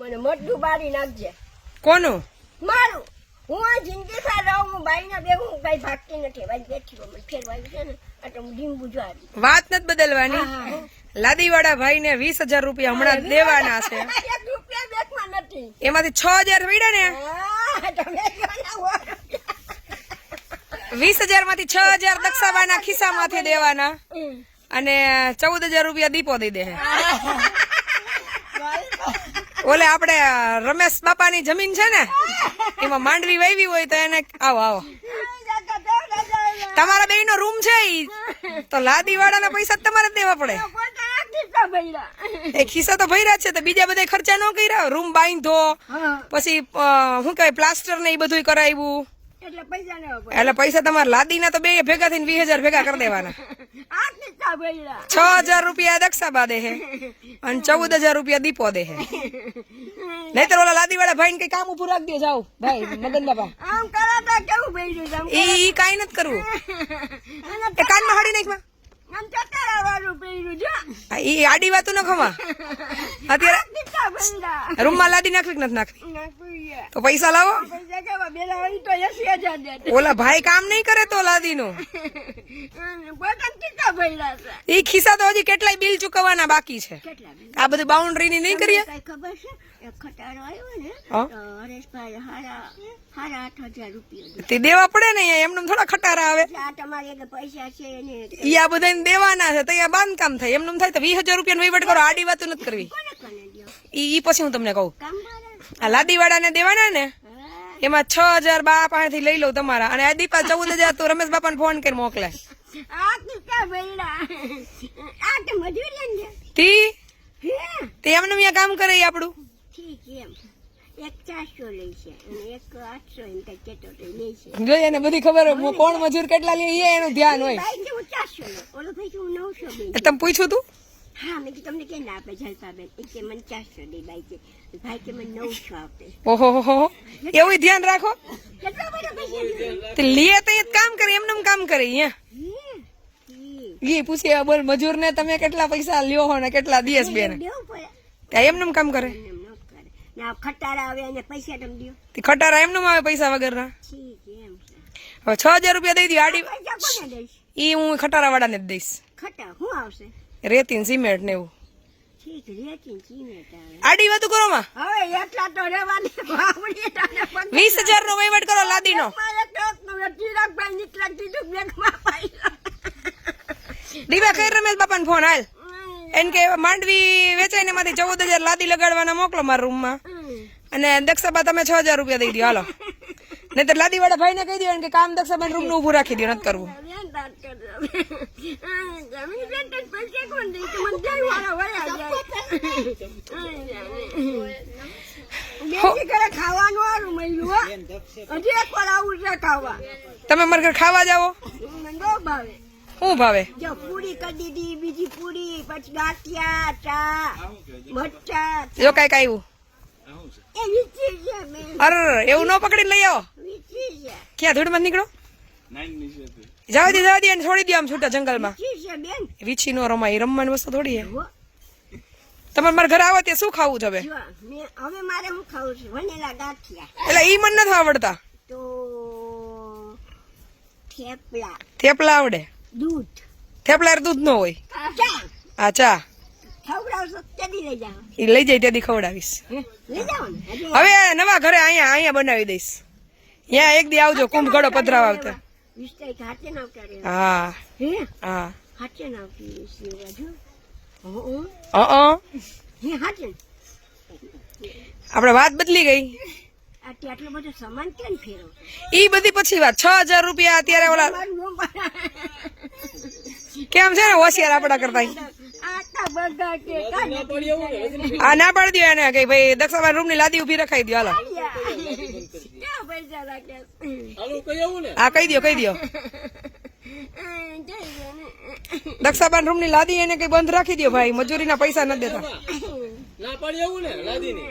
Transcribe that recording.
મને મોટું બારી નાખજે. કોનું? મારું. હું આ જિંદગી સા રહું હું બાઈ ના બે હું કઈ ભાગતી નથી. બાઈ બેઠી મને ફેરવાયું છે ને એટલે હું ડીમ બુજવારી વાત નથી બદલવાની. લાદીવાળા ભાઈ ને વીસ હજાર રૂપિયા હમણાં દેવાના છે. એમાંથી છ હજાર વીડે ને? વીસ હજારમાંથી છ હજાર દક્ષાબાના ખિસ્સા માંથી દેવાના. અને ચૌદ હજાર રૂપિયા દીપો દઈ દે ઓલે આપણે રમેશ બાપાની જમીન છે ને એમાં માંડવી વાવી હોય તો એને આવો આવો. તમારા બે નો રૂમ છે ઈ તો લાદી વાળાના પૈસા તમારે દેવા પડે. એ ખિસ્સા તો ભર્યા છે તો બીજા બધા ખર્ચા ન કર્યા. રૂમ બાંધો પછી શું કહેવાય પ્લાસ્ટર ને એ બધું કરાવ્યું. એટલે પૈસા તમારે લાદીના તો બે ભેગા થઈને વીસ હજાર ભેગા કરી દેવાના. છ હજાર રૂપિયા દક્ષાબા દે હે અને ચૌદ હજાર રૂપિયા દીપો દે હે. નહીતર ઓલા લાદીવાળા ભાઈ ને કઈ કામ ઉભું રાખી દે જાઓ. ભાઈ મગન બાબા આમ કેવું છે? ઈ કાઈ નથી કરવું. એ કાનમાં માં. હડી નાખ ઈ આડી વાતું ન ખમા અત્યારે રૂમમાં લાદી નાખવી કે નથી નાખવી. તો પૈસા લાવો પૈસા કેવા? પેલા હોય તો 80,000 દેતા. ઓલા ભાઈ કામ નહીં કરે તો લાદીનું નું એ ખિસ્સા તો હજી કેટલાય બિલ ચૂકવવાના બાકી છે આ બધું બાઉન્ડ્રી ની નહીં કરીએ દેવા પડે ને એમને થોડા ખટારા આવે ઈ આ બધાને દેવાના છે તો બાંધકામ થાય એમને થાય તો વીસ હજાર રૂપિયા વહીવટ કરો આડી વાત નથી કરવી ઈ પછી હું તમને કહું? આ લાદીવાળાને દેવાના ને? એમાં છ હજાર બા પાસેથી લઈ લઉં તમારા. અને આ દીપા ચૌદ હજાર તો રમેશ બાપાને ફોન કરી મોકલે. તો ને તી? એમને અહીંયા કામ કરે આપણું? જોઈએ એને બધી ખબર કોણ મજૂર કેટલા લે એનું ધ્યાન હોય. તમે પૂછ્યું તું? હા મેં કીધું તમને કેમ ના આપે જલપાબેન? એ કે મને ચારસો દે ભાઈ કે. ભાઈ કે મને નવસો આપે. ઓહો હો એવું ધ્યાન રાખો. કેટલા બધા પૈસા લીધા? તે લે તો એ કામ કરે એમને એમ કામ કરે અહીંયા. ઈ પૂછે બોલ મજૂર ને તમે કેટલા પૈસા લ્યો હો ને કેટલા દિવસ બેન? ત્યાં એમને એમ કામ કરે. ન ને ખટારા આવે અને પૈસા તમે ખટારા એમનું આવે પૈસા એમ હવે છ હજાર રૂપિયા દઈ દો આડી ઈ હું ખટારા વાળાને જ દઈશ. ખટા શું આવશે? રેતી ને સિમેન્ટ ને એવું. આડી વાતું કરો માં. હવે એટલા તો રેવાની. વીસ હજાર નો વહીવટ કરો લાદી નો. દીવા ખૈર રમેશ બાપાને ફોન હાલ? એમ કે માંડવી વેચાઈને ને એમાંથી ચૌદ હજાર લાદી લગાડવાના મોકલો મારા રૂમમાં. અને દક્ષાબા તમે છ હજાર રૂપિયા દઈ દો હાલો. નહીતર લાદી વાળા ભાઈ ને કહી દો કે કામ દક્ષાબા રૂમનું ઉભું રાખી દો નથી કરવું. તો દે? તો તમે મારા ઘર ખાવા જાવો ભાવે. શું ભાવે? જો પૂરી કરી દીધી બીજી પૂરી પછી ગાંઠિયા ચા મરચા જો કઈ આવ્યું છે બેન અરે એવું ન પકડી લઈ આવો. ક્યાં ધૂળમાં નીકળો? જવા દે જવા દે અને છોડી દે આમ છૂટા જંગલમાં. વીછી નો રમાય રમવાની વસ્તુ થોડી હે તમારે મારા ઘરે આવો ત્યાં શું ખાવું છે હવે? હવે મારે હું ખાવું છે? વનેલા ગાંઠિયા. એટલે ઈ મને નથી આવડતા. તો થેપલા. થેપલા આવડે. દૂધ. થેપલા દૂધ નો હોય. ચા. ચા. લઈ એ લઈ જાય ત્યાંથી ખવડાવીશ. હે? હવે નવા ઘરે અહીંયા અહીંયા બનાવી દઈશ. ત્યાં એક દી આવજો કુંભ પધરાવ આવતા. હા. હા? આપણે વાત બદલી ગઈ. ઈ બધી પછી વાત. છ હજાર રૂપિયા અત્યારે ઓલા કેમ છે ને હોશિયાર આપડા કરતા આ ના પાડી દો એને કે ભાઈ દક્ષાબાઈ રૂમની લાદી ઊભી રખાઈ દો હાલો. હા કહી દો કહી દો દક્ષાબાન રૂમની. લાદી એને કઈ બંધ રાખી દો ભાઈ મજૂરીના પૈસા નથી દેતા. ના પાડી એવું ને લાદી ની